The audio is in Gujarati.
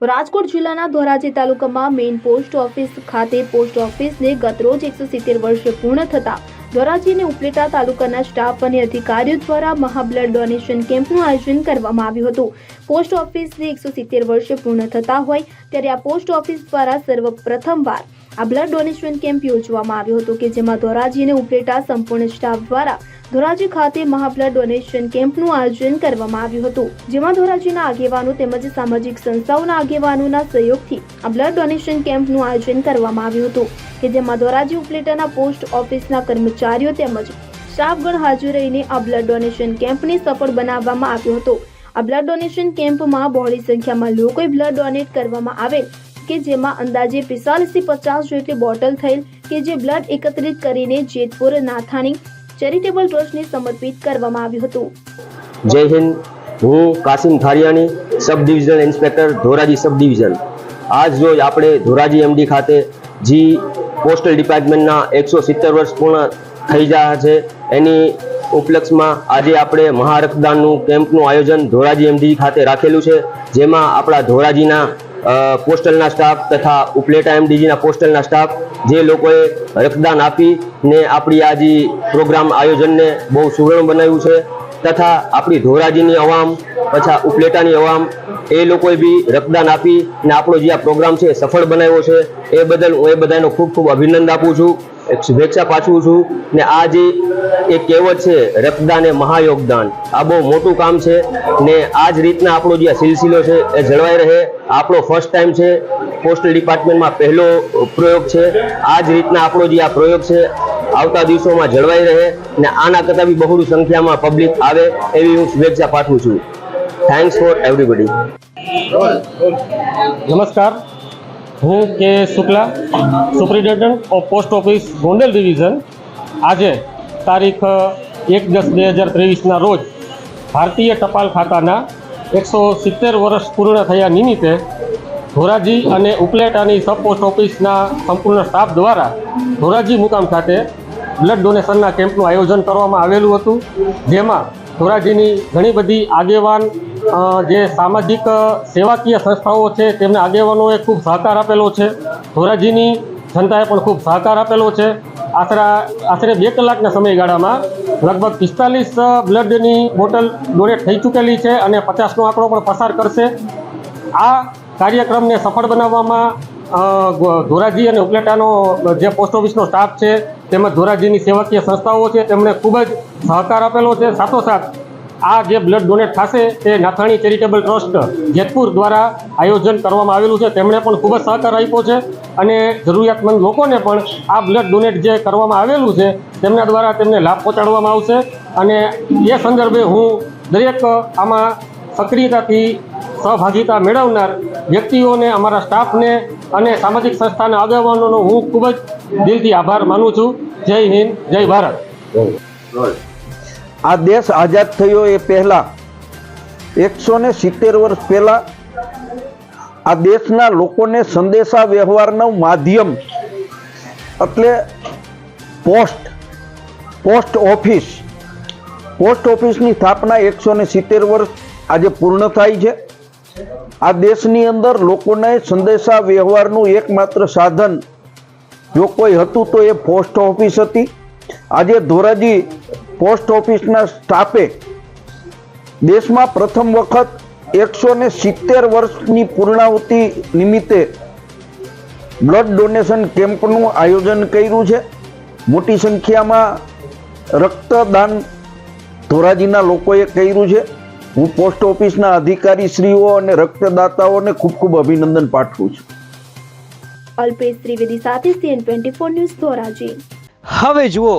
રાજકોટ જિલ્લાના ધોરાજી તાલુકામાં મેઇન પોસ્ટ ઓફિસ ખાતે પોસ્ટ ઓફિસને ગતરોજ એકસો સિત્તેર વર્ષ પૂર્ણ થતા ધોરાજીને ઉપલેટા તાલુકાના સ્ટાફ અને અધિકારીઓ દ્વારા મહાબ્લડ ડોનેશન કેમ્પનું આયોજન કરવામાં આવ્યું હતું. પોસ્ટ ઓફિસને એકસો સિત્તેર વર્ષ પૂર્ણ થતા હોય ત્યારે આ પોસ્ટ ઓફિસ દ્વારા સર્વપ્રથમવાર આ બ્લડ ડોનેશન કેમ્પ યોજવામાં આવ્યો હતો કે જેમાં ધોરાજી અને ઉપલેટા સંપૂર્ણ સ્ટાફ દ્વારા ધોરાજી ખાતે મહાબ્લડ ડોનેશન કેમ્પનું આયોજન કરવામાં આવ્યું હતું. જેમાં ધોરાજીના આગેવાનો તેમજ સામાજિક સંસ્થાઓના આગેવાનોના સહયોગથી આ બ્લડ ડોનેશન કેમ્પનું આયોજન કરવામાં આવ્યું હતું. કે જેમાં ધોરાજી, ઉપલેટાના પોસ્ટ ઓફિસના કર્મચારીઓ તેમજ સ્ટાફગણ હાજર રહીને આ બ્લડ ડોનેશન કેમ્પને સફળ બનાવવામાં આવ્યો હતો. આ બ્લડ ડોનેશન કેમ્પમાં બહોળી સંખ્યામાં લોકોએ બ્લડ ડોનેટ કરવામાં આવેલ કે જેમાં અંદાજે પિસ્તાલીસથી પચાસ જેટલી બોટલ થયેલ કે જે બ્લડ એકત્રિત કરીને જેતપુર નાથાણી ચેરિટેબલ ટ્રસ્ટને સમર્પિત કરવામાં આવ્યું હતું. જય હિન્દ. હું Kasim Thariyani sub divisional inspector, Dhoraji sub division આજ રોજ આપણે ધોરાજી એમડી ખાતે જી પોસ્ટલ ડિપાર્ટમેન્ટના એકસો સિત્તેર વર્ષ પૂર્ણ થઈ ગયા છે. એની ઉપલક્ષમાં આજે આપણે મહારક્તદાનનું કેમ્પનું આયોજન ધોરાજી એમડી ખાતે રાખેલું છે. જેમાં આપણા ધોરાજીના પોસ્ટલના સ્ટાફ તથા ઉપલેટા એમડીજીના પોસ્ટલના સ્ટાફ જે લોકોએ રક્તદાન આપી ને આપણી આ જે પ્રોગ્રામ આયોજનને બહુ સુવર્ણ બનાવ્યું છે તથા આપણી ધોરાજીની અવામ તથા ઉપલેટાની અવામ, એ લોકોએ બી રક્તદાન આપી અને આપણો જે આ પ્રોગ્રામ છે સફળ બનાવ્યો છે. એ બદલ હું એ બધાનો ખૂબ ખૂબ અભિનંદન આપું છું. શુભેચ્છા પાછું છું ને આ જે એક કહેવત છે, રક્તદાન એ મહાયોગદાન. આ બહુ મોટું કામ છે ને આ જ રીતના આપણો જે આ સિલસિલો છે એ જળવાઈ રહે. આપણો ફર્સ્ટ ટાઈમ છે, પોસ્ટલ ડિપાર્ટમેન્ટમાં પહેલો પ્રયોગ છે. આ જ રીતના આપણો જે આ પ્રયોગ છે, આવતા દિવસોમાં જળવાઈ રહે ને આના કરતાં બી બહુ સંખ્યામાં પબ્લિક આવે એવી હું શુભેચ્છા પાઠવું છું. થેન્ક્સ ફોર એવરીબડી નમસ્કાર. હું K Shukla superintendent of post office Gondal division આજે તારીખ, એક દસ બે હજાર ત્રેવીસના રોજ ભારતીય ટપાલ ખાતાના એકસો સિત્તેર વર્ષ પૂર્ણ થયા નિમિત્તે ધોરાજી અને ઉપલેટાની સબ પોસ્ટ ઓફિસના સંપૂર્ણ સ્ટાફ દ્વારા ધોરાજી મુકામ ખાતે બ્લડ ડોનેશનના કેમ્પનું આયોજન કરવામાં આવેલું હતું, જેમાં ધોરાજીની ઘણી બધી આગેવાન જે સામાજિક સેવાકીય સંસ્થાઓ છે, તેમના આગેવાનોએ ખૂબ સહકાર આપેલો છે. ધોરાજીની જનતાએ પણ ખૂબ સહકાર આપેલો છે. આશરા આશરે બે કલાકના સમયગાળામાં લગભગ પિસ્તાલીસ બ્લડની બોટલ ડોનેટ થઈ ચૂકેલી છે અને પચાસનો આંકડો પણ પસાર કરશે. આ કાર્યક્રમને સફળ બનાવવામાં ધોરાજી અને ઉપલેટાનો જે પોસ્ટ ઓફિસનો સ્ટાફ છે, તેમજ ધોરાજીની સેવાકીય સંસ્થાઓ છે તેમણે ખૂબ જ સહકાર આપેલો છે. સાથોસાથ આ જે બ્લડ ડોનેટ થશે તે નાથાણી ચેરિટેબલ ટ્રસ્ટ જેતપુર દ્વારા આયોજન કરવામાં આવેલું છે. તેમણે પણ ખૂબ જ સહકાર આપ્યો છે અને જરૂરિયાતમંદ લોકોને પણ આ બ્લડ ડોનેટ જે કરવામાં આવેલું છે તેમના દ્વારા તેમને લાભ પહોંચાડવામાં આવશે. અને એ સંદર્ભે હું દરેક આમાં સક્રિયતાથી સહભાગિતા મેળવનાર વ્યક્તિઓને, અમારા સ્ટાફને અને સામાજિક સંસ્થાના આગેવાનોનો હું ખૂબ જ દિલથી આભાર માનું છું. જય હિન્દ, જય ભારત. આ દેશ આઝાદ થયો એ પહેલા, એકસો ને સિત્તેર વર્ષ પહેલા આ દેશના લોકોને સંદેશા વ્યવહારનું માધ્યમ એટલે પોસ્ટ પોસ્ટ ઓફિસ. પોસ્ટ ઓફિસની સ્થાપના એકસો ને સિત્તેર વર્ષ આજે પૂર્ણ થાય છે. આ દેશની અંદર લોકોને સંદેશા વ્યવહારનું એકમાત્ર સાધન જો કોઈ હતું તો એ પોસ્ટ ઓફિસ હતી. આજે ધોરાજી પોસ્ટ ઓફિસના સ્ટાફે દેશમાં પ્રથમ વખત એકસો ને સિત્તેર વર્ષની પૂર્ણાહુતિ નિમિત્તે બ્લડ ડોનેશન કેમ્પનું આયોજન કર્યું છે. મોટી સંખ્યામાં રક્તદાન ધોરાજીના લોકોએ કર્યું છે. હું પોસ્ટ ઓફિસના અધિકારીશ્રીઓ અને રક્તદાતાઓને ખૂબ ખૂબ અભિનંદન પાઠવું છું. અલ્પેશ ત્રિવેદી સાથે CN twenty four news Dhoraji. હવે જુઓ